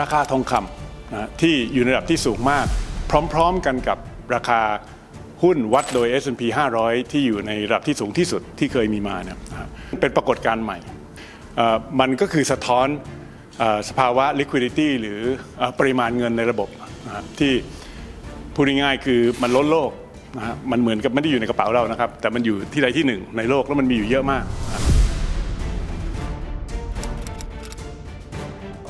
ราคาทองคำนะที่อยู่ในระดับที่สูงมาก พร้อมๆกันกับราคาหุ้นวัดโดย S&P 500 ที่อยู่ในระดับที่สูงที่สุดที่เคยมีมาเนี่ยเป็นปรากฏการณ์ใหม่ มันก็คือสะท้อนสภาวะ liquidity หรือปริมาณเงินในระบบที่พูดง่ายๆคือมันล้นโลกนะฮะมันเหมือนกับไม่ได้อยู่ในกระเป๋าเรานะครับ แต่มันอยู่ที่ใดที่หนึ่งในโลกแล้วมันมีอยู่เยอะมาก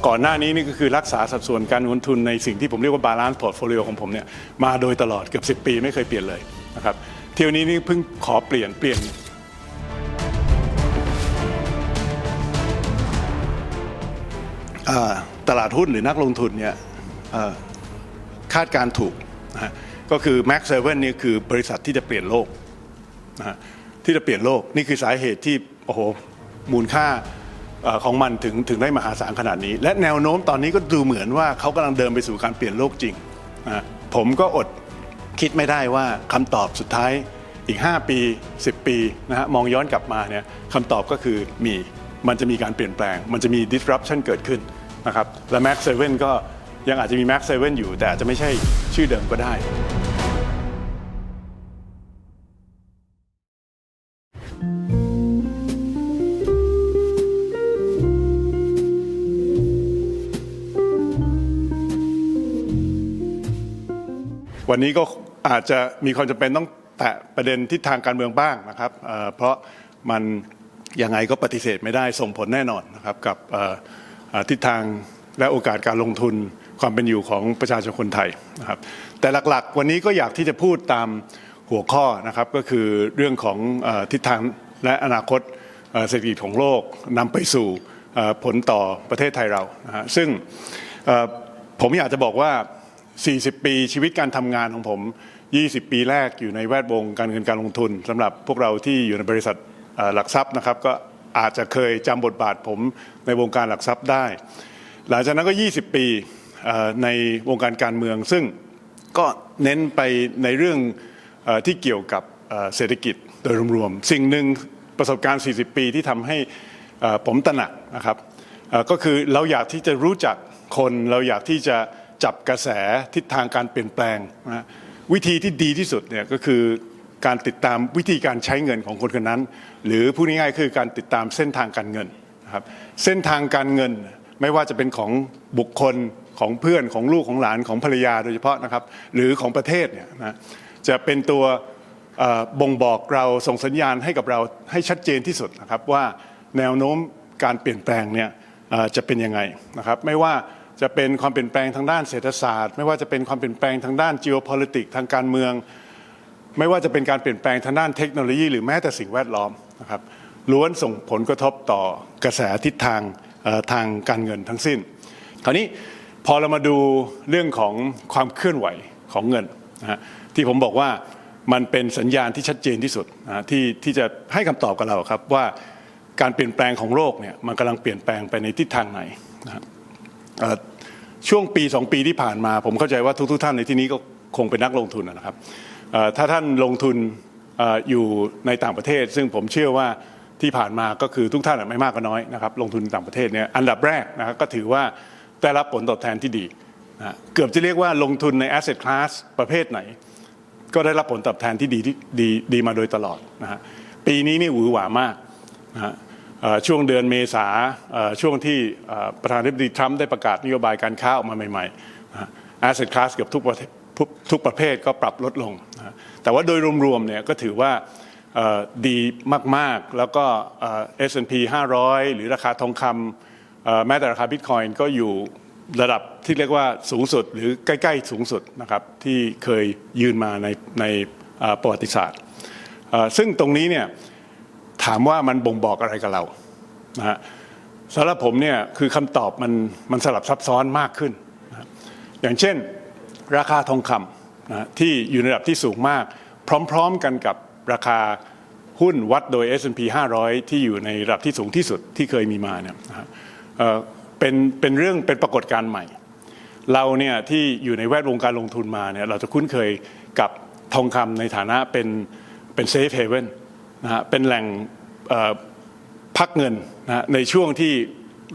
ก่อนหน้านี้นี่ก็คือรักษาสัดส่วนการลงทุนในสิ่งที่ผมเรียกว่าบาลานซ์พอร์ตโฟลิโอของผมเนี่ยมาโดยตลอดเกือบ10 ปีไม่เคยเปลี่ยนเลยนะครับเที่ยวนี้นี่เพิ่งขอเปลี่ยนเปลี่ยนตลาดหุ้นหรือนักลงทุนเนี่ยคาดการถูกนะก็คือ Max 7นี่คือบริษัทที่จะเปลี่ยนโลกนะที่จะเปลี่ยนโลกนี่คือสาเหตุที่โอ้โหมูลค่า ของมันถึงถึงได้มหาศาลขนาดนี้ และแนวโน้มตอนนี้ก็ดูเหมือนว่าเขากำลังเดินไปสู่การเปลี่ยนโลกจริง ผมก็อดคิดไม่ได้ว่าคำตอบสุดท้ายอีก 5 ปี 10 ปีนะฮะมองย้อนกลับมาเนี่ยคำตอบก็คือมีมันจะมีการเปลี่ยนแปลง มันจะมี disruption เกิดขึ้นนะครับและ Max 7 ก็ยังอาจจะมี Max 7 อยู่ แต่อาจจะไม่ใช่ชื่อเดิมก็ได้ วันนี้ก็อาจจะมีความจำเป็นต้องแตะประเด็นทิศทางการเมืองบ้างนะครับเพราะมันยังไงก็ปฏิเสธไม่ได้ส่งผลแน่นอนนะครับกับทิศทางและโอกาสการลงทุนความเป็นอยู่ของประชาชนคนไทยนะครับแต่หลักๆ วันนี้ก็อยากที่จะพูดตามหัวข้อนะครับก็คือเรื่องของทิศทางและอนาคตเศรษฐกิจของโลกนำไปสู่ผลต่อประเทศไทยเรานะฮะซึ่งผมอยากจะบอกว่า 40 ปีชีวิตการทำงานของผม 20 ปีแรกอยู่ในแวดวงการเงินการลงทุนสำหรับพวกเราที่อยู่ในบริษัทหลักทรัพย์นะครับ ก็อาจจะเคยจำบทบาทผมในวงการหลักทรัพย์ได้ หลังจากนั้นก็ 20 ปีในวงการการเมือง ซึ่งก็เน้นไปในเรื่องที่เกี่ยวกับเศรษฐกิจโดยรวมๆสิ่งหนึ่งประสบการณ์ 40 ปีที่ทำให้ผมตระหนักนะครับก็คือเราอยากที่จะรู้จักคนเราอยากที่จะ จับกระแสทิศทางการเปลี่ยนแปลงนะวิธีที่ดีที่สุดเนี่ยก็คือการติดตามวิธีการใช้เงินของคนคนนั้น หรือพูดง่ายๆคือการติดตามเส้นทางการเงินนะครับเส้นทางการเงินไม่ว่าจะเป็นของบุคคลของเพื่อนของลูกของหลานของภรรยาโดยเฉพาะนะครับหรือของประเทศเนี่ยนะจะเป็นตัวบ่งบอกเราส่งสัญญาณให้กับเราให้ชัดเจนที่สุดนะครับว่าแนวโน้มการเปลี่ยนแปลงเนี่ยจะเป็นยังไงนะครับไม่ว่า จะเป็นความเปลี่ยนแปลงทางด้านเศรษฐศาสตร์ ไม่ว่าจะเป็นความเปลี่ยนแปลงทางด้าน geopolitics ทางการเมือง ไม่ว่าจะเป็นการเปลี่ยนแปลงทางด้านเทคโนโลยี หรือแม้แต่สิ่งแวดล้อมนะครับล้วนส่งผลกระทบต่อกระแสทิศทางทางการเงินทั้งสิ้น คราวนี้พอเรามาดูเรื่องของความเคลื่อนไหวของเงินนะฮะที่ผมบอกว่ามันเป็นสัญญาณที่ชัดเจนที่สุดนะที่ที่จะให้คำตอบกับเราครับว่าการเปลี่ยนแปลงของโลกเนี่ยมันกำลังเปลี่ยนแปลงไปในทิศทางไหนนะ ช่วงปีสองปีที่ผ่านมา ผมเข้าใจว่าทุกๆท่านในที่นี้ก็คงเป็นนักลงทุนนะครับถ้าท่านลงทุนอยู่ในต่างประเทศ ซึ่งผมเชื่อว่าที่ผ่านมาก็คือทุกท่านไม่มากก็น้อยนะครับลงทุนในต่างประเทศเนี่ยอันดับแรกนะครับก็ถือว่าได้รับผลตอบแทนที่ดีนะเกือบจะเรียกว่าลงทุนใน asset class ประเภทไหน ก็ได้รับผลตอบแทนที่ดีที่ดีดีมาโดยตลอดนะฮะปีนี้นี่หวือหวามากนะฮะ ช่วงเดือนเมษาช่วงที่ประธานาธิบดีทรัมป์ได้ประกาศนโยบายการค้าออกมาใหม่ๆ asset class เกือบทุกประเทศทุกประเภทก็ปรับลดลง แต่ว่าโดยรวมๆเนี่ยก็ถือว่าดีมากๆ แล้วก็เอ่อ S&P 500 หรือราคาทองคำแม้แต่ราคาบิตคอยน์ก็อยู่ระดับที่เรียกว่าสูงสุดหรือใกล้ๆสูงสุดนะครับที่เคยยืนมาในในประวัติศาสตร์ ซึ่งตรงนี้เนี่ย ถามว่ามันบ่งบอกอะไรกับเรานะฮะสำหรับผมเนี่ยคือคำตอบมันมันสลับซับซ้อนมากขึ้นนะอย่างเช่น ราคาทองคำนะที่อยู่ในระดับที่สูงมาก พร้อมๆกันกับราคาหุ้นวัดโดย S&P 500 ที่อยู่ในระดับที่สูงที่สุดที่เคยมีมาเนี่ยนะฮะเเป็นเป็นเรื่องเป็นปรากฏการณ์ใหม่ เราเนี่ยที่อยู่ในแวดวงการลงทุนมาเนี่ยเราจะคุ้นเคยกับทองคำในฐานะเป็นเป็นเซฟเฮเว่น นะฮะเป็นแหล่งพักเงินนะในช่วงที่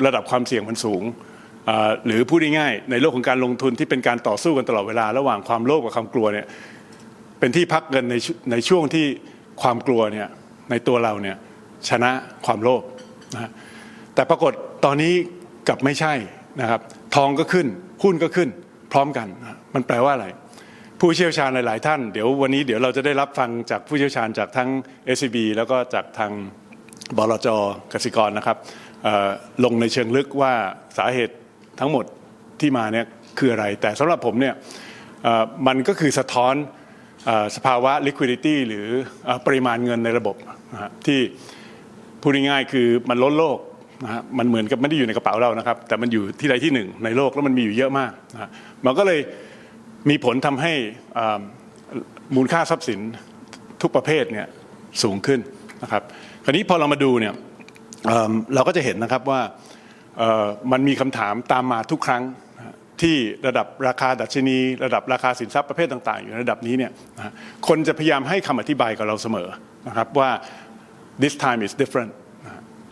ระดับความเสี่ยงมันสูง หรือพูดง่ายๆในโลกของการลงทุนที่เป็นการต่อสู้กันตลอดเวลา ระหว่างความโลภกับความกลัวเนี่ยเป็นที่พักเงินในในช่วงที่ความกลัวเนี่ยในตัวเราเนี่ยชนะความโลภนะแต่ปรากฏตอนนี้กลับไม่ใช่นะครับ ทองก็ขึ้นหุ้นก็ขึ้นพร้อมกัน มันแปลว่าอะไร ผู้เชี่ยวชาญหลาย ๆ ท่าน เดี๋ยววันนี้เดี๋ยวเราจะได้รับฟังจากผู้เชี่ยวชาญจากทั้ง SCB แล้วก็จากทางบลจกสิกรนะครับลงในเชิงลึกว่าสาเหตุทั้งหมดที่มาเนี่ยคืออะไร แต่สำหรับผมเนี่ยมันก็คือสะท้อนสภาวะ liquidity หรือปริมาณเงินในระบบที่พูดง่ายๆคือมันล้นโลกนะฮะมันเหมือนกับไม่ได้อยู่ในกระเป๋าเรานะครับ แต่มันอยู่ที่ใดที่หนึ่งในโลกแล้วมันมีอยู่เยอะมากนะฮะมันก็เลย มีผลทำให้มูลค่าทรัพย์สินทุกประเภทเนี่ยสูงขึ้นนะครับ คราวนี้พอเรามาดูเนี่ยเเราก็จะเห็นนะครับว่ามันมีคำถามตามมาทุกครั้งที่ระดับราคาดัชนี ระดับราคาสินทรัพย์ประเภทต่างๆ อยู่ระดับนี้เนี่ยคนจะพยายามให้คำอธิบายกับเราเสมอนะครับว่า this time is different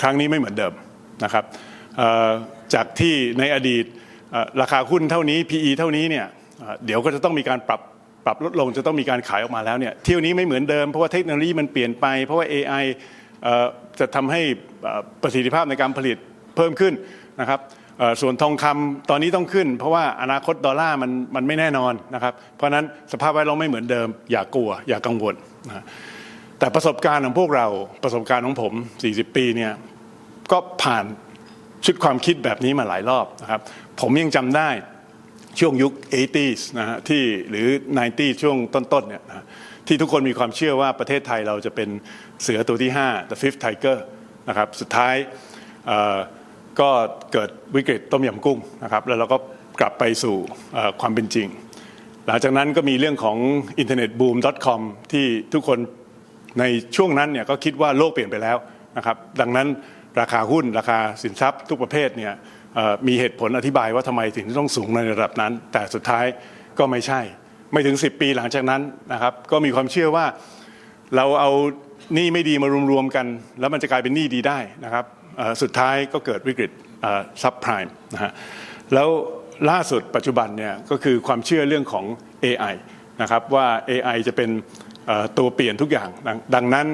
ครั้งนี้ไม่เหมือนเดิมนะครับจากที่ในอดีตราคาหุ้นเท่านี้ PE เท่านี้เนี่ย เดี๋ยวก็จะต้องมีการปรับปรับลดลงจะต้องมีการขายออกมาแล้วเนี่ยเที่ยวนี้ไม่เหมือนเดิมเพราะว่าเทคโนโลยีมันเปลี่ยนไป เพราะว่า AI เอ่อจะทำให้ประสิทธิภาพในการผลิตเพิ่มขึ้นนะครับส่วนทองคำตอนนี้ต้องขึ้น เพราะว่าอนาคตดอลลาร์มันมันไม่แน่นอนนะครับ เพราะฉะนั้นสภาพแวดล้อมไม่เหมือนเดิม อย่ากลัว อย่ากังวลนะแต่ประสบการณ์ของพวกเราประสบการณ์ของผม 40 ปีเนี่ยก็ผ่านชุดความคิดแบบนี้มาหลายรอบนะครับ ผมยังจำได้ ช่วงยุค 80s นะฮะที่หรือ 90ช่วงต้นๆเนี่ยนะที่ทุกคนมีความเชื่อว่าประเทศไทยเราจะเป็นเสือตัวที่ 5 the fifth tiger นะครับสุดท้ายก็เกิดวิกฤตต้มยำกุ้งนะครับแล้วเราก็กลับไปสู่ความเป็นจริง หลังจากนั้นก็มีเรื่องของ internet boom com ที่ทุกคนในช่วงนั้นเนี่ยก็คิดว่าโลกเปลี่ยนไปแล้วนะครับดังนั้นราคาหุ้นราคาสินทรัพย์ทุกประเภทเนี่ย มีเหตุผลอธิบายว่าทำไมถึงต้องสูงในระดับนั้น แต่สุดท้ายก็ไม่ใช่ ไม่ถึง 10 ปีหลังจากนั้นนะครับ ก็มีความเชื่อว่าเราเอาหนี้ไม่ดีมารวมๆกัน แล้วมันจะกลายเป็นหนี้ดีได้นะครับสุดท้ายก็เกิดวิกฤตซับไพรม์นะฮะแล้วล่าสุดปัจจุบันเนี่ยก็คือความเชื่อเรื่องของ AI นะครับว่า AI จะเป็นตัวเปลี่ยนทุกอย่าง ดังนั้น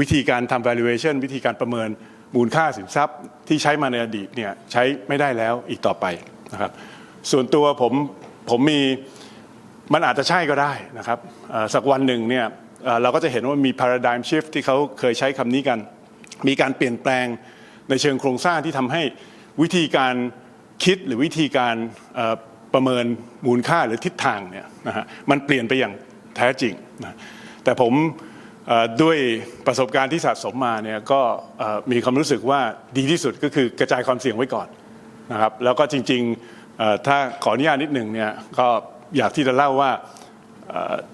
วิธีการทำ valuation วิธีการประเมิน มูลค่าสินทรัพย์ที่ใช้มาในอดีตเนี่ยใช้ไม่ได้แล้วอีกต่อไปนะครับ ส่วนตัวผมผมมีมันอาจจะใช่ก็ได้นะครับสักวันหนึ่งเนี่ยเราก็จะเห็นว่ามี paradigm shift ที่เขาเคยใช้คำนี้กัน มีการเปลี่ยนแปลงในเชิงโครงสร้างที่ทำให้วิธีการคิดหรือวิธีการประเมินมูลค่าหรือทิศทางเนี่ยนะฮะมันเปลี่ยนไปอย่างแท้จริงนะแต่ผม ด้วยประสบการณ์ที่สะสมมาเนี่ยก็มีความรู้สึกว่าดีที่สุดก็คือกระจายความเสี่ยงไว้ก่อนนะครับแล้วก็จริงๆถ้าขออนุญาตนิดหนึ่งเนี่ยก็อยากที่จะเล่าว่า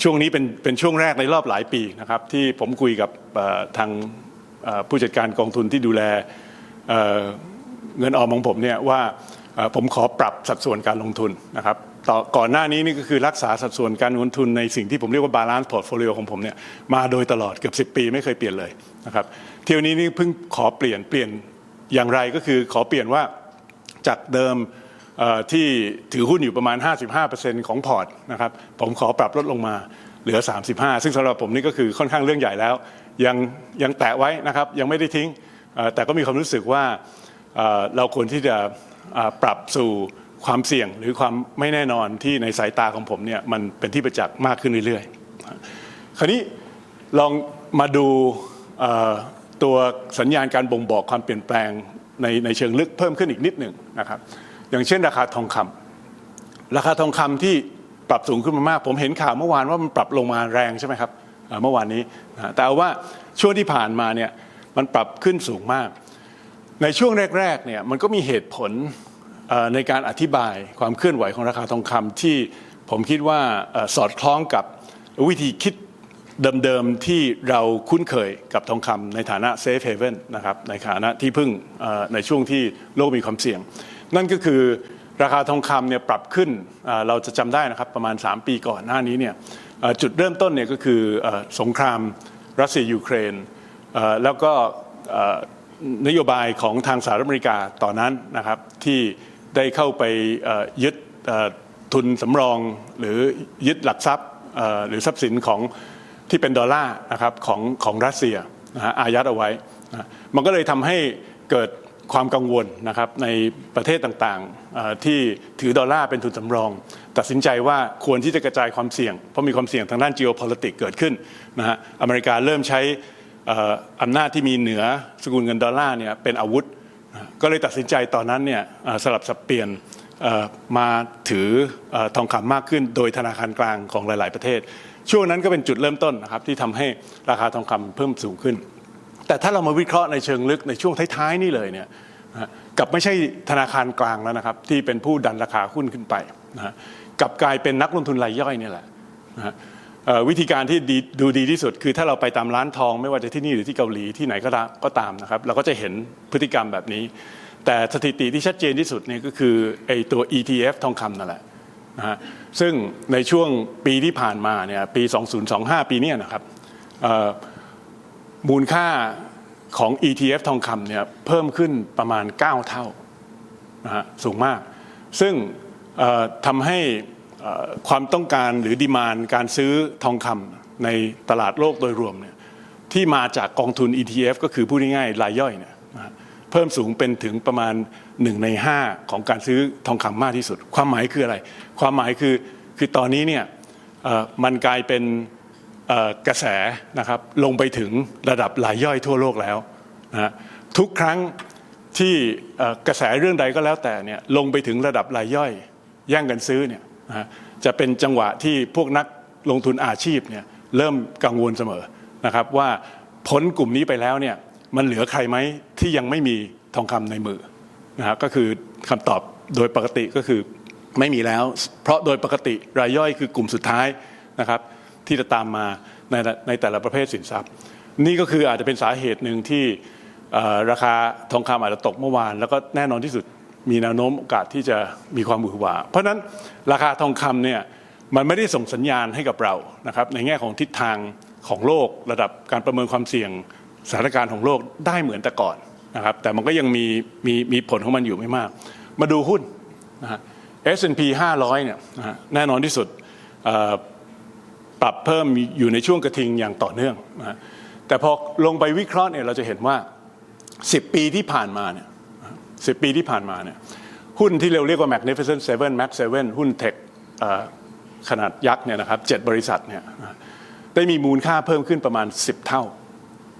ช่วงนี้เป็นเป็นช่วงแรกในรอบหลายปีนะครับที่ผมคุยกับทางผู้จัดการกองทุนที่ดูแลเงินออมของผมเนี่ยว่า ผมขอปรับสัดส่วนการลงทุนนะครับต่อก่อนหน้านี้นี่ก็คือรักษาสัดส่วนการลงทุนในสิ่งที่ผมเรียกว่า balance portfolio ของผมเนี่ยมาโดยตลอดเกือบ 10 ปีไม่เคยเปลี่ยนเลยนะครับเที่ยวนี้นี่เพิ่งขอเปลี่ยนเปลี่ยนอย่างไรก็คือขอเปลี่ยนว่าจากเดิมที่ถือหุ้นอยู่ประมาณ 55%ของพอร์ตนะครับผมขอปรับลดลงมาเหลือ 35 ซึ่งสำหรับผมนี่ก็คือค่อนข้างเรื่องใหญ่แล้ว ยังยังแตะไว้นะครับยังไม่ได้ทิ้งแต่ก็มีความรู้สึกว่าเราควรที่จะ ปรับสู่ความเสี่ยงหรือความไม่แน่นอนที่ในสายตาของผมเนี่ยมันเป็นที่ประจักษ์มากขึ้นเรื่อยๆ คราวนี้ลองมาดูตัวสัญญาณการบ่งบอกความเปลี่ยนแปลงในในเชิงลึกเพิ่มขึ้นอีกนิดหนึ่งนะครับ อย่างเช่นราคาทองคำราคาทองคำที่ปรับสูงขึ้นมามาก ผมเห็นข่าวเมื่อวานว่ามันปรับลงมาแรงใช่ไหมครับเมื่อวานนี้ แต่เอาว่าช่วงที่ผ่านมาเนี่ยมันปรับขึ้นสูงมาก ในช่วงแรกๆเนี่ยมันก็มีเหตุผลในการอธิบายความเคลื่อนไหวของราคาทองคำที่ผมคิดว่าสอดคล้องกับวิธีคิดเดิมๆที่เราคุ้นเคยกับทองคำในฐานะเซฟเฮเว่นนะครับในฐานะที่พึ่งในช่วงที่โลกมีความเสี่ยง นั่นก็คือราคาทองคำเนี่ยปรับขึ้นเราจะจำได้นะครับประมาณ 3 ปีก่อนหน้านี้เนี่ยจุดเริ่มต้นเนี่ยก็คือสงครามรัสเซียยูเครนแล้วก็ นโยบายของทางสหรัฐอเมริกาตอนนั้นนะครับที่ได้เข้าไปยึดทุนสำรองหรือยึดหลักทรัพย์หรือทรัพย์สินของที่เป็นดอลลาร์นะครับของของรัสเซียนะฮะอายัดเอาไว้นะมันก็เลยทำให้เกิดความกังวลนะครับในประเทศต่างๆที่ถือดอลลาร์เป็นทุนสำรอง ตัดสินใจว่าควรที่จะกระจายความเสี่ยง เพราะมีความเสี่ยงทางด้าน geopolitics เกิดขึ้นนะฮะอเมริกาเริ่มใช้ อำนาจที่มีเหนือสกุลเงินดอลลาร์เนี่ยเป็นอาวุธ ก็เลยตัดสินใจตอนนั้นเนี่ยสลับสับเปลี่ยนมาถืออทองคำมากขึ้น โดยธนาคารกลางของหลาย ๆ ประเทศ ช่วงนั้นก็เป็นจุดเริ่มต้นนะครับที่ทำให้ราคาทองคำเพิ่มสูงขึ้น แต่ถ้าเรามาวิเคราะห์ในเชิงลึกในช่วงท้าย ๆ นี่เลยเนี่ยกับไม่ใช่ธนาคารกลางแล้วนะครับที่เป็นผู้ดันราคาหุ้นขึ้นไปนะกับกลายเป็นนักลงทุนรายย่อยนี่แหละนะ วิธีการที่ดูดีที่สุด คือถ้าเราไปตามร้านทอง ไม่ว่าจะที่นี่หรือที่เกาหลีที่ไหนก็ตามก็ตามนะครับ เราก็จะเห็นพฤติกรรมแบบนี้ แต่สถิติที่ชัดเจนที่สุดเนี่ยก็คือไอ้ตัว ETF ทองคำนั่นแหละนะฮะซึ่งในช่วงปีที่ผ่านมาเนี่ยปี 2025 ปีเนี้ยนะครับมูลค่าของ ETF ทองคำเนี่ยเพิ่มขึ้นประมาณ 9 เท่านะฮะสูงมาก ซึ่งทำให้ ความต้องการหรือดีมานการซื้อทองคำในตลาดโลกโดยรวมเนี่ยที่มาจากกองทุน ETF ก็คือพูดง่ายๆรายย่อยเนี่ยเพิ่มสูงเป็นถึงประมาณ 1 ใน 5 ของการซื้อทองคำมากที่สุด ความหมายคืออะไร ความหมายคือคือตอนนี้เนี่ยมันกลายเป็นกระแสนะครับลงไปถึงระดับรายย่อยทั่วโลกแล้วนะทุกครั้งที่กระแสเรื่องใดก็แล้วแต่เนี่ยลงไปถึงระดับรายย่อยแย่งกันซื้อเนี่ย จะเป็นจังหวะที่พวกนักลงทุนอาชีพเนี่ยเริ่มกังวลเสมอนะครับว่าพ้นกลุ่มนี้ไปแล้วเนี่ยมันเหลือใครไหมที่ยังไม่มีทองคำในมือนะฮะก็คือคำตอบโดยปกติก็คือไม่มีแล้ว เพราะโดยปกติรายย่อยคือกลุ่มสุดท้ายนะครับ ที่จะตามมาในในแต่ละประเภทสินทรัพย์ นี่ก็คืออาจจะเป็นสาเหตุหนึ่งที่ราคาทองคำอาจจะตกเมื่อวาน แล้วก็แน่นอนที่สุด มีแนวโน้มโอกาสที่จะมีความหวือหวา เพราะนั้นราคาทองคำเนี่ยมันไม่ได้ส่งสัญญาณให้กับเรานะครับในแง่ของทิศทางของโลกระดับการประเมินความเสี่ยงสถานการณ์ของโลกได้เหมือนแต่ก่อนนะครับแต่มันก็ยังมีมีมีผลของมันอยู่ไม่มาก มาดูหุ้นนะฮะ S&P 500เนี่ยนะแน่นอนที่สุดปรับเพิ่มอยู่ในช่วงกระทิงอย่างต่อเนื่องนะฮะแต่พอลงไปวิเคราะห์เนี่ยเราจะเห็นว่า 10 ปีที่ผ่านมาเนี่ย 10 ปีที่ผ่านมาเนี่ยหุ้นที่เราเรียกว่า Magnificent Seven Max 7หุ้นเทคขนาดยักษ์เนี่ยนะครับ7บริษัทเนี่ยได้มีมูลค่าเพิ่มขึ้นประมาณ 10 เท่า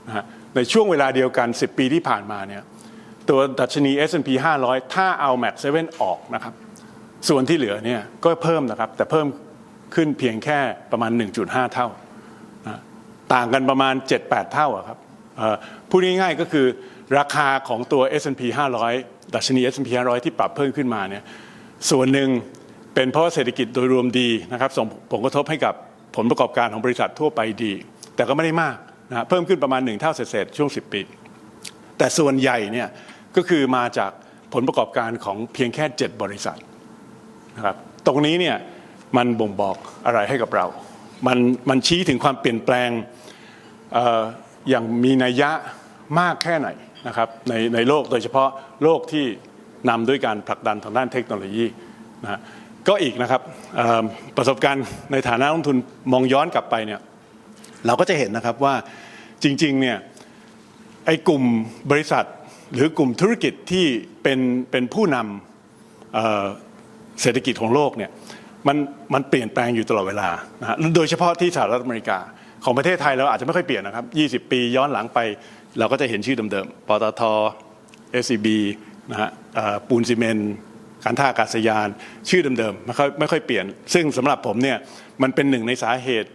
นะฮะในช่วงเวลาเดียวกัน 10 ปีที่ผ่านมาเนี่ยตัวดัชนี S&P 500 ถ้าเอา Max 7ออกนะครับส่วนที่เหลือเนี่ยก็เพิ่มนะครับแต่เพิ่มขึ้นเพียงแค่ประมาณ 1.5 เท่านะต่างกันประมาณ 7-8 เท่าครับพูดง่ายๆก็คือ ราคาของตัว S&P 500 ดัชนี S&P 500 ที่ปรับเพิ่มขึ้นมาเนี่ยส่วนหนึ่งเป็นเพราะเศรษฐกิจโดยรวมดีนะครับส่งผลกระทบให้กับผลประกอบการของบริษัททั่วไปดี แต่ก็ไม่ได้มากนะฮะเพิ่มขึ้นประมาณ1เท่าเศษช่วง 10 ปี แต่ส่วนใหญ่เนี่ยก็คือมาจากผลประกอบการของเพียงแค่ 7 บริษัทนะครับตรงนี้เนี่ยมันบ่งบอกอะไรให้กับเรา มันมันชี้ถึงความเปลี่ยนแปลงอออย่างมีนัยยะมากแค่ไหน นะครับในในโลกโดยเฉพาะโลกที่นำด้วยการผลักดันทางด้านเทคโนโลยีนะฮะก็อีกนะครับประสบการณ์ในฐานะนักลงทุนมองย้อนกลับไปเนี่ยเราก็จะเห็นนะครับว่าจริงๆเนี่ยไอ้กลุ่มบริษัทหรือกลุ่มธุรกิจที่เป็นเป็นผู้นำเเศรษฐกิจของโลกเนี่ยมันมันเปลี่ยนแปลงอยู่ตลอดเวลานะฮะโดยเฉพาะที่สหรัฐอเมริกาของประเทศไทยเราอาจจะไม่ค่อยเปลี่ยนนะครับ 20 ปีย้อนหลังไป เราก็จะเห็นชื่อเดิมๆ ปตท SCB นะฮะปูนซีเมนต์การท่าอากาศยาน ชื่อเดิมๆไม่ค่อยไม่ค่อยเปลี่ยน ซึ่งสำหรับผมเนี่ยมันเป็นหนึ่งในสาเหตุ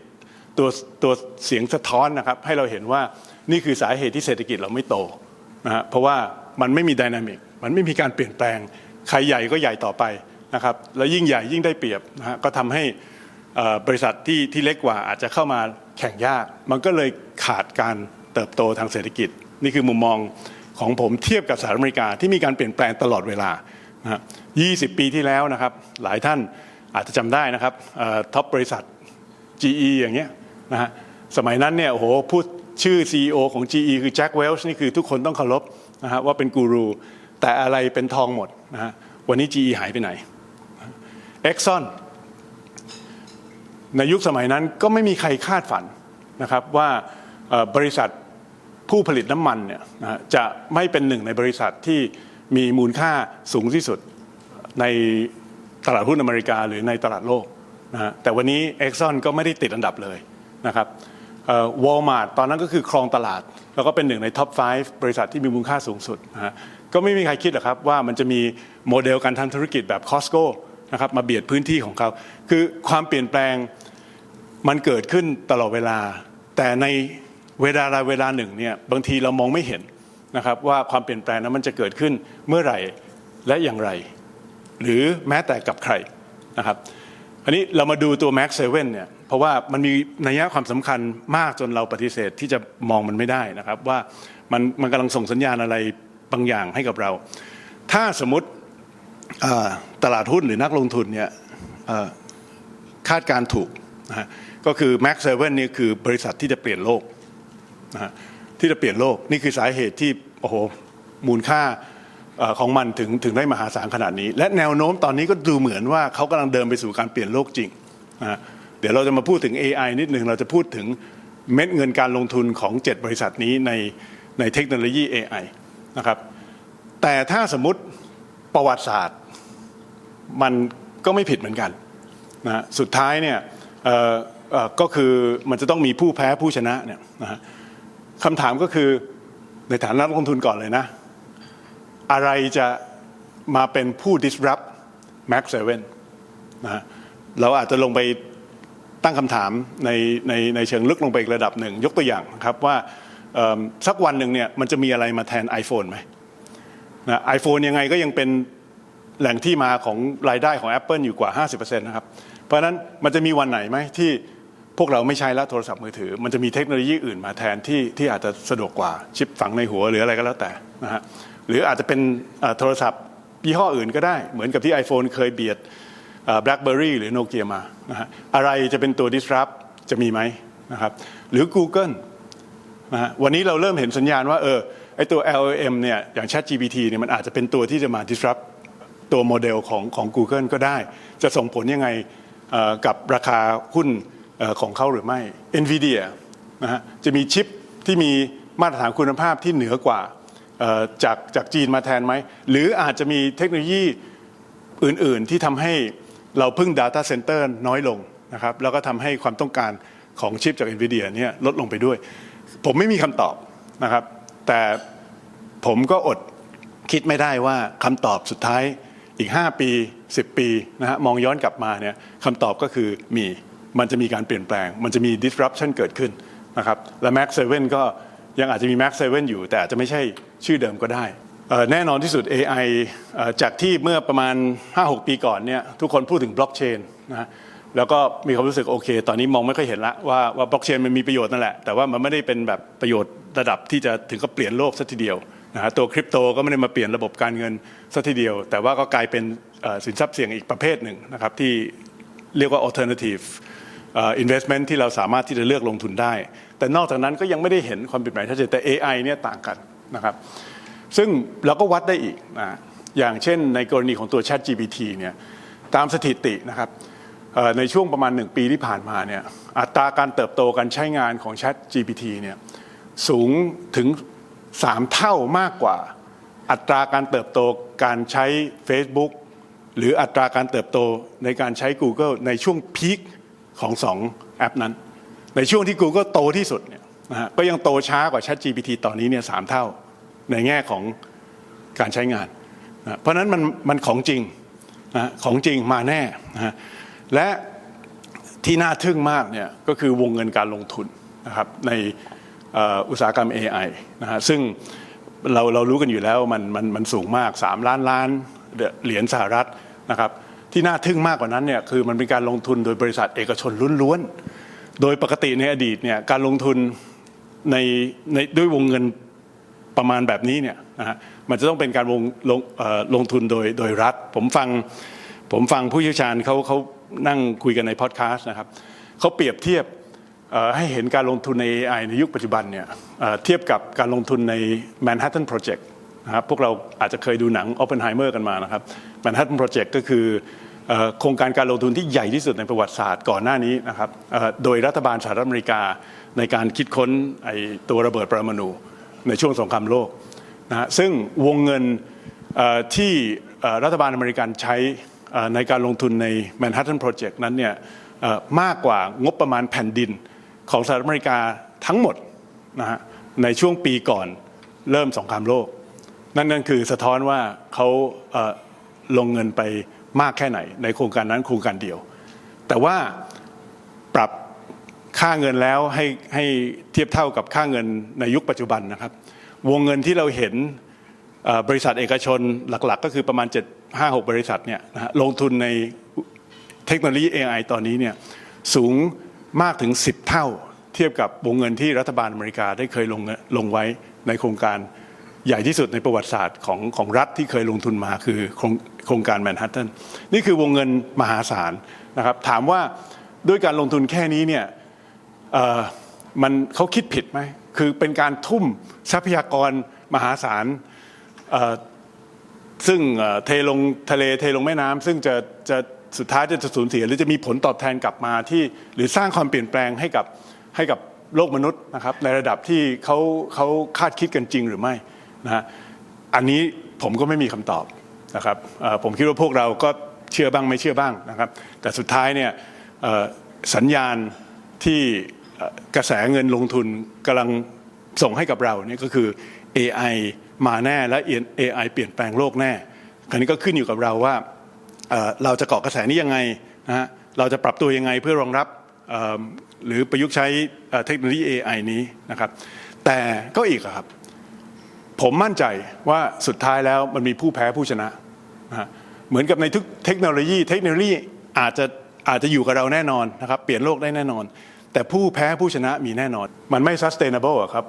ตัวตัวเสียงสะท้อนนะครับ ให้เราเห็นว่านี่คือสาเหตุที่เศรษฐกิจเราไม่โตนะฮะเพราะว่ามันไม่มีดินามิกมันไม่มีการเปลี่ยนแปลง ใครใหญ่ก็ใหญ่ต่อไปนะครับแล้วยิ่งใหญ่ยิ่งได้เปรียบนะฮะก็ทำให้บริษัทที่ที่เล็กกว่าอาจจะเข้ามาแข่งยาก มันก็เลยขาดการ เติบโตทางเศรษฐกิจ นี่คือมุมมองของผมเทียบกับสหรัฐอเมริกาที่มีการเปลี่ยนแปลงตลอดเวลานะ20 ปีที่แล้วนะครับ หลายท่านอาจจะจำได้นะครับท็อปบริษัท GE อย่างเงี้ยนะฮะสมัยนั้นเนี่ยโอ้โหพูดชื่อ CEO ของ GE คือแจ็คเวลช์นี่คือทุกคนต้องเคารพนะฮะว่าเป็นกูรูแต่อะไรเป็นทองหมดนะฮะวันนี้ GE หายไปไหน Exxon ในยุคสมัยนั้นก็ไม่มีใครคาดฝันนะครับว่า บริษัทผู้ผลิตน้ำมันเนี่ยจะไม่เป็นหนึ่งในบริษัทที่มีมูลค่าสูงที่สุดในตลาดหุ้นอเมริกาหรือในตลาดโลกนะฮะแต่วันนี้ Exxon ก็ไม่ได้ติดอันดับเลยนะครับวอลมาร์ตตอนนั้นก็คือครองตลาด แล้วก็เป็นหนึ่งในท็อป 5 บริษัทที่มีมูลค่าสูงสุดนะฮะก็ไม่มีใครคิดหรอกครับว่ามันจะมีโมเดลการทำธุรกิจแบบ Costco นะครับมาเบียดพื้นที่ของเขา คือความเปลี่ยนแปลงมันเกิดขึ้นตลอดเวลา แต่ใน เวลาใดเวลาหนึ่งเนี่ยบางทีเรามองไม่เห็นนะครับว่าความเปลี่ยนแปลงนั้นมันจะเกิดขึ้นเมื่อไหร่และอย่างไร หรือแม้แต่กับใครนะครับอันนี้เรามาดูตัว Max 7เนี่ยเพราะว่ามันมีนัยความสำคัญมากจนเราปฏิเสธที่จะมองมันไม่ได้นะครับว่ามันมันกำลังส่งสัญญาณอะไรบางอย่างให้กับเรา ถ้าสมมติตลาดหุ้นหรือนักลงทุนเนี่ยคาดการถูกนะฮะก็คือ Max 7นี่คือบริษัทที่จะเปลี่ยนโลก นะฮะที่จะเปลี่ยนโลกนี่คือสาเหตุที่โอ้โหมูลค่าของมันถึงถึงได้มหาศาลขนาดนี้ และแนวโน้มตอนนี้ก็ดูเหมือนว่าเขากำลังเดินไปสู่การเปลี่ยนโลกจริงนะเดี๋ยวเราจะมาพูดถึง AI นิดหนึ่งเราจะพูดถึงเม็ดเงินการลงทุนของ 7 บริษัทนี้ในในเทคโนโลยี AI นะครับแต่ถ้าสมมติประวัติศาสตร์มันก็ไม่ผิดเหมือนกันนะสุดท้ายเนี่ยก็คือมันจะต้องมีผู้แพ้ผู้ชนะเนี่ยนะฮะ คำถามก็คือในฐานะนักลงทุนก่อนเลยนะ อะไรจะมาเป็นผู้ disrupt Max 7นะเราอาจจะลงไปตั้งคำถามในในในเชิงลึกลงไปอีกระดับหนึ่ง ยกตัวอย่างครับว่าสักวันหนึ่งเนี่ยมันจะมีอะไรมาแทน iPhone ไหมนะไอโฟนยังไงก็ยังเป็นแหล่งที่มาของรายได้ของ Apple อยู่กว่า 50%นะครับ เพราะนั้นมันจะมีวันไหนไหมที่ พวกเราไม่ใช้แล้วโทรศัพท์มือถือ มันจะมีเทคโนโลยีอื่นมาแทนที่ที่อาจจะสะดวกกว่าชิปฝังในหัวหรืออะไรก็แล้วแต่นะฮะหรืออาจจะเป็นโทรศัพท์ยี่ห้ออื่นก็ได้ เหมือนกับที่ iPhone เคยเบียด BlackBerry หรือโนเกียมานะฮะอะไรจะเป็นตัว disrupt จะมีไหมนะครับหรือ Google นะฮะวันนี้เราเริ่มเห็นสัญญาณว่าเออไอตัว LLM เนี่ยอย่าง ChatGPT เนี่ยมันอาจจะเป็นตัวที่จะมา disrupt ตัวโมเดลของของ Google ก็ได้ จะส่งผลยังไงกับราคาหุ้น ของเขาหรือไม่ NVIDIA นะฮะจะมีชิปที่มีมาตรฐานคุณภาพที่เหนือกว่าจากจากจีนมาแทนไหม หรืออาจจะมีเทคโนโลยีอื่น ๆ ที่ทำให้เราพึ่ง Data Center น้อยลงนะครับแล้วก็ทำให้ความต้องการของชิปจาก NVIDIA เนี่ยลดลงไปด้วย ผมไม่มีคำตอบนะครับ แต่ผมก็อดคิดไม่ได้ว่าคำตอบสุดท้ายอีก 5 ปี 10 ปีนะฮะมองย้อนกลับมาเนี่ยคำตอบก็คือมี มันจะมีการเปลี่ยนแปลง มันจะมี disruption เกิดขึ้นนะครับและ Max 7ก็ยังอาจจะมี Max 7 อยู่แต่อาจจะไม่ใช่ชื่อเดิมก็ได้ แน่นอนที่สุด AI จากที่เมื่อประมาณ 5-6 ปีก่อนเนี่ยทุกคนพูดถึงบล็อกเชนนะแล้วก็มีความรู้สึกโอเค ตอนนี้มองไม่ค่อยเห็นละว่าว่าบล็อกเชนมันมีประโยชน์นั่นแหละ แต่ว่ามันไม่ได้เป็นแบบประโยชน์ระดับที่จะถึงกับเปลี่ยนโลกซะทีเดียวนะฮะตัวคริปโตก็ไม่ได้มาเปลี่ยนระบบการเงินซะทีเดียว แต่ว่าก็กลายเป็นสินทรัพย์เสี่ยงอีกประเภทหนึ่งนะครับที่เรียกว่า alternative อ่อ investment ที่เราสามารถที่จะเลือกลงทุนได้ แต่นอกจากนั้นก็ยังไม่ได้เห็นความเปลี่ยนแปลงชัดเจนแต่ AI เนี่ยต่างกันนะครับ ซึ่งเราก็วัดได้อีกนะอย่างเช่นในกรณีของตัว Chat GPT เนี่ยตามสถิตินะครับในช่วงประมาณหนึ่งปีที่ผ่านมาเนี่ยอัตราการเติบโตการใช้งานของ Chat GPT เนี่ยสูงถึง 3 เท่ามากกว่า อัตราการเติบโตการใช้ Facebook หรืออัตราการเติบโตในการใช้ Google ในช่วงพีค ของสองแอปนั้น ในช่วงที่ Google โตที่สุดเนี่ยนะฮะก็ยังโตช้ากว่า Chat GPT ตอนนี้เนี่ยสามเท่าในแง่ของการใช้งานนะเพราะนั้นมันมันของจริงนะของจริงมาแน่นะฮะและที่น่าทึ่งมากเนี่ยก็คือวงเงินการลงทุนนะครับในอุตสาหกรรม AI นะฮะซึ่งเราเรารู้กันอยู่แล้วมันมันมันสูงมาก 3 ล้านล้านเหรียญสหรัฐนะครับ ที่น่าทึ่งมากกว่านั้นเนี่ยคือมันเป็นการลงทุนโดยบริษัทเอกชนล้วนๆ โดยปกติในอดีตเนี่ยการลงทุนในในด้วยวงเงินประมาณแบบนี้เนี่ยนะฮะมันจะต้องเป็นการลงลงลงทุนโดยโดยรัฐ ผมฟังผมฟังผู้เชี่ยวชาญเขาเขานั่งคุยกันในพอดแคสต์นะครับเขาเปรียบเทียบให้เห็นการลงทุนใน AI ในยุคปัจจุบันเนี่ยเอ่อเทียบกับการลงทุนใน Manhattan Project นะครับพวกเราอาจจะเคยดูหนัง Oppenheimer กันมานะครับ Manhattan Project ก็คือโครงการการลงทุนที่ใหญ่ที่สุดในประวัติศาสตร์ก่อนหน้านี้นะครับโดยรัฐบาลสหรัฐอเมริกาในการคิดค้นไอ้ตัวระเบิดปรมาณูในช่วงสงครามโลกนะซึ่งวงเงินที่รัฐบาลอเมริกันใช้ในการลงทุนใน Manhattan Project นั้นเนี่ยมากกว่างบประมาณแผ่นดินของสหรัฐอเมริกาทั้งหมดนะฮะในช่วงปีก่อนเริ่มสงครามโลก นั่นนั่นคือสะท้อนว่าเขาลงเงินไปมากแค่ไหน ในโครงการนั้นโครงการเดียว แต่ว่าปรับค่าเงินแล้วให้ให้เทียบเท่ากับค่าเงินในยุคปัจจุบันนะครับ วงเงินที่เราเห็นบริษัทเอกชนหลักๆ ก็คือประมาณ 7 5 6 บริษัทเนี่ยนะลงทุนในเทคโนโลยี AI ตอนนี้เนี่ยสูงมากถึง 10 เท่า เทียบกับวงเงินที่รัฐบาลอเมริกาได้เคยลงลงไว้ในโครงการ ใหญ่ที่สุดในประวัติศาสตร์ของของรัฐที่เคยลงทุนมาคือโครงโครงการแมนฮัตตันนี่คือวงเงินมหาศาลนะครับถามว่าด้วยการลงทุนแค่นี้เนี่ยมันเขาคิดผิดไหมคือเป็นการทุ่มทรัพยากรมหาศาลซึ่งเอ่อเทลงทะเลเทลงแม่น้ำซึ่งจะจะสุดท้ายจะสูญเสีย หรือจะมีผลตอบแทนกลับมาที่หรือสร้างความเปลี่ยนแปลงให้กับให้กับโลกมนุษย์นะครับในระดับที่เขาเขาคาดคิดกันจริงหรือไม่ นะฮะอันนี้ผมก็ไม่มีคำตอบนะครับผมคิดว่าพวกเราก็เชื่อบ้างไม่เชื่อบ้างนะครับ แต่สุดท้ายเนี่ยสัญญาณที่กระแสเงินลงทุนกำลังส่งให้กับเราเนี่ยก็คือ AI มาแน่และ AI เปลี่ยนแปลงโลกแน่คราวนี้ก็ขึ้นอยู่กับเราว่าเราจะเกาะกระแสนี้ยังไงนะฮะเราจะปรับตัวยังไงเพื่อรองรับหรือประยุกต์ใช้เทคโนโลยี AI นี้นะครับ แต่ก็อีกอะครับ ผมมั่นใจว่าสุดท้ายแล้วมันมีผู้แพ้ผู้ชนะนะเหมือนกับในทุกเทคโนโลยี เทคโนโลยีอาจจะอาจจะอยู่กับเราแน่นอนนะครับเปลี่ยนโลกได้แน่นอน แต่ผู้แพ้ผู้ชนะมีแน่นอน มันไม่ sustainable ครับ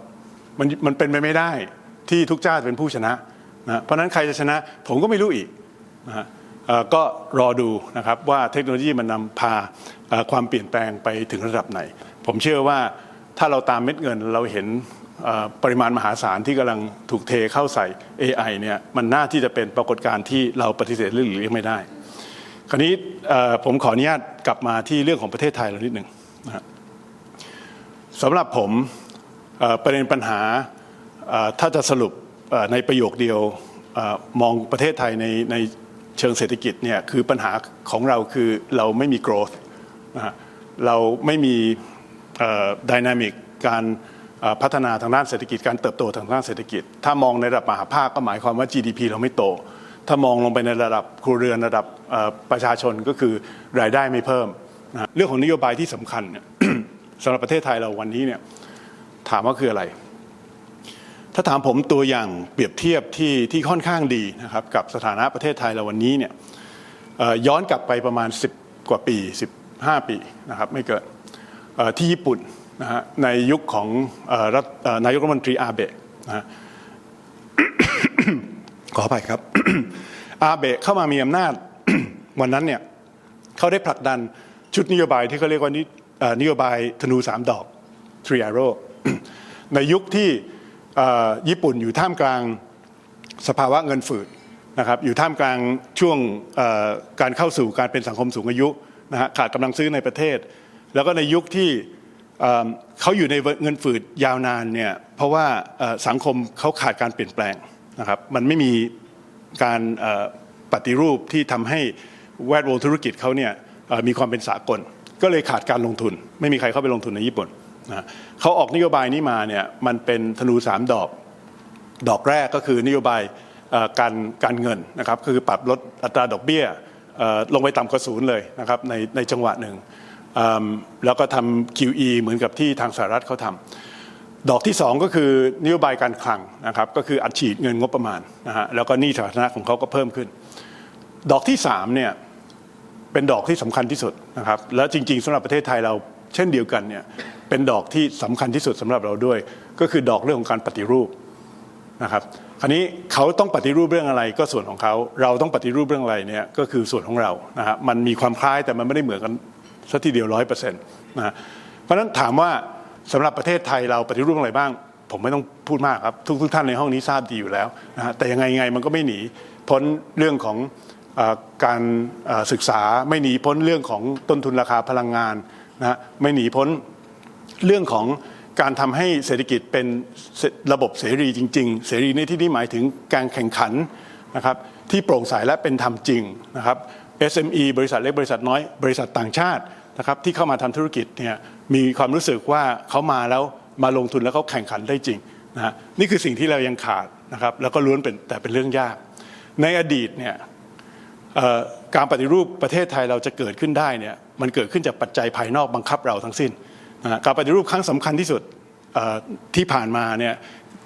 มันมันเป็นไปไม่ได้ที่ทุกเจ้าจะเป็นผู้ชนะนะเพราะนั้นใครจะชนะผมก็ไม่รู้อีกนะฮะก็รอดูนะครับว่าเทคโนโลยีมันนำพาความเปลี่ยนแปลงไปถึงระดับไหน ผมเชื่อว่าถ้าเราตามเม็ดเงินเราเห็น ปริมาณมหาศาลที่กำลังถูกเทเข้าใส่ AI เนี่ยมันน่าที่จะเป็นปรากฏการณ์ที่เราปฏิเสธหรือหลีกไม่ได้ คราวนี้ผมขออนุญาตกลับมาที่เรื่องของประเทศไทยเรานิดหนึ่งนะสำหรับผมประเด็นปัญหาถ้าจะสรุปในประโยคเดียวอมองประเทศไทยในในเชิงเศรษฐกิจเนี่ยคือปัญหาของเราคือเราไม่มี growth นะเราไม่มีดินามิกการ พัฒนาทางด้านเศรษฐกิจการเติบโตทางด้านเศรษฐกิจ ถ้ามองในระดับมหาภาคก็หมายความว่า GDP เราไม่โต ถ้ามองลงไปในระดับครัวเรือนระดับประชาชนก็คือรายได้ไม่เพิ่มนะเรื่องของนโยบายที่สำคัญเนี่ยสำหรับประเทศไทยเราวันนี้เนี่ยถามว่าคืออะไร ถ้าถามผมตัวอย่างเปรียบเทียบที่ที่ค่อนข้างดีนะครับกับสถานะประเทศไทยเราวันนี้เนี่ยย้อนกลับไปประมาณ 10 กว่าปี 15 ปีนะครับไม่เกินที่ญี่ปุ่น นะฮะในยุคของรัฐนายกรัฐมนตรีอาเบะนะฮะขออภัยครับอาเบะเข้ามามีอำนาจวันนั้นเนี่ยเขาได้ผลักดันชุดนโยบายที่เขาเรียกว่านิเอ่อนโยบายธนูสามดอก three arrow ในยุคที่ญี่ปุ่นอยู่ท่ามกลางสภาวะเงินฝืดนะครับอยู่ท่ามกลางช่วงการเข้าสู่การเป็นสังคมสูงอายุนะฮะขาดกำลังซื้อในประเทศ แล้วก็ในยุคที่ เขาอยู่ในเงินฝืดยาวนานเนี่ยเพราะว่าสังคมเขาขาดการเปลี่ยนแปลงนะครับมันไม่มีการปฏิรูปที่ทำให้แวดวงธุรกิจเขาเนี่ยมีความเป็นสากล ก็เลยขาดการลงทุน ไม่มีใครเข้าไปลงทุนในญี่ปุ่นนะเขาออกนโยบายนี้มาเนี่ยมันเป็นธนูสามดอกดอกแรกก็คือนโยบายการการเงินนะครับคือปรับลดอัตราดอกเบี้ยลงไปต่ำกว่าศูนย์เลยนะครับในในจังหวะหนึ่ง แล้วก็ทำ QE เหมือนกับที่ทางสหรัฐเขาทำดอกที่สองก็คือนโยบายการคลังนะครับก็คืออัดฉีดเงินงบประมาณนะฮะแล้วก็หนี้สาธารณะของเขาก็เพิ่มขึ้น ดอกที่สามเนี่ยเป็นดอกที่สำคัญที่สุดนะครับแล้วจริง ๆสำหรับประเทศไทยเราเช่นเดียวกันเนี่ยเป็นดอกที่สำคัญที่สุดสำหรับเราด้วย ก็คือดอกเรื่องของการปฏิรูปนะครับคราวนี้เขาต้องปฏิรูปเรื่องอะไรก็ส่วนของเขา เราต้องปฏิรูปเรื่องอะไรเนี่ยก็คือส่วนของเรานะฮะมันมีความคล้ายแต่มันไม่ได้เหมือนกัน สัทีเดียวร้อยเปอร์เซ็นต์นะฮะเพราะฉะนั้นถามว่าสำหรับประเทศไทยเราปฏิรูปอะไรบ้าง ผมไม่ต้องพูดมากครับ ทุกทุกท่านในห้องนี้ทราบดีอยู่แล้วนะฮะแต่ยังไงไงมันก็ไม่หนีพ้นเรื่องของอการศึกษาไม่หนีพ้นเรื่องของต้นทุนราคาพลังงานนะฮะไม่หนีพ้นเรื่องของการทำให้เศรษฐกิจเป็นระบบเสรีจริง ๆ เสรีในที่นี้หมายถึงการแข่งขันนะครับที่โปร่งใสและเป็นธรรมจริงนะครับ SME บริษัทเล็กบริษัทน้อย บริษัทต่างชาติ นะครับที่เข้ามาทำธุรกิจเนี่ยมีความรู้สึกว่าเขามาแล้วมาลงทุนแล้วเขาแข่งขันได้จริงนะฮะนี่คือสิ่งที่เรายังขาดนะครับแล้วก็ล้วนเป็นแต่เป็นเรื่องยาก ในอดีตเนี่ยการปฏิรูปประเทศไทยเราจะเกิดขึ้นได้เนี่ยมันเกิดขึ้นจากปัจจัยภายนอกบังคับเราทั้งสิ้นนะการปฏิรูปครั้งสำคัญที่สุดที่ผ่านมาเนี่ย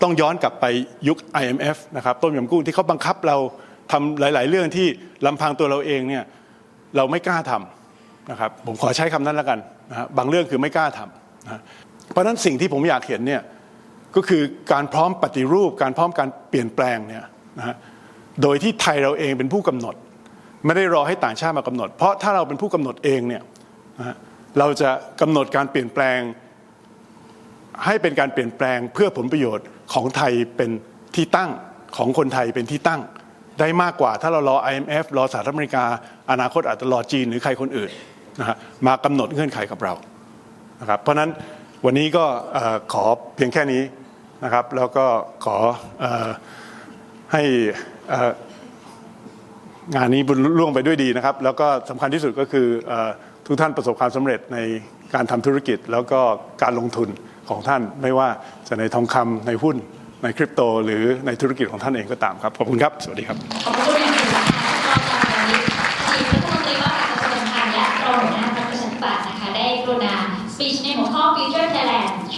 ต้องย้อนกลับไปยุค IMF นะครับต้มยำกุ้งที่เขาบังคับเราทำหลาย ๆ เรื่องที่ลำพังตัวเราเองเนี่ยเราไม่กล้าทำ นะครับผมขอใช้คำนั้นแล้วกันนะฮะบางเรื่องคือไม่กล้าทำนะเพราะฉะนั้นสิ่งที่ผมอยากเห็นเนี่ยก็คือการพร้อมปฏิรูป การพร้อมการเปลี่ยนแปลงเนี่ยนะฮะโดยที่ไทยเราเองเป็นผู้กำหนด ไม่ได้รอให้ต่างชาติมากำหนด เพราะถ้าเราเป็นผู้กำหนดเองเนี่ยนะฮะเราจะกำหนดการเปลี่ยนแปลง ให้เป็นการเปลี่ยนแปลงเพื่อผลประโยชน์ของไทยเป็นที่ตั้งของคนไทยเป็นที่ตั้งได้มากกว่าถ้าเรารอ IMF รอสหรัฐอเมริกา อนาคตอาจจะรอจีนหรือใครคนอื่น นะฮะมากำหนดเงื่อนไขกับเรานะครับเพราะฉะนั้นวันนี้ก็ขอเพียงแค่นี้นะครับแล้วก็ขออให้งานนี้ล่วงไปด้วยดีนะครับ แล้วก็สำคัญที่สุดก็คือออทุกท่านประสบความสำเร็จในการทำธุรกิจ แล้วก็การลงทุนของท่านไม่ว่าจะในทองคำในหุ้นในคริปโต หรือในธุรกิจของท่านเองก็ตามครับ ขอบคุณครับ สวัสดีครับ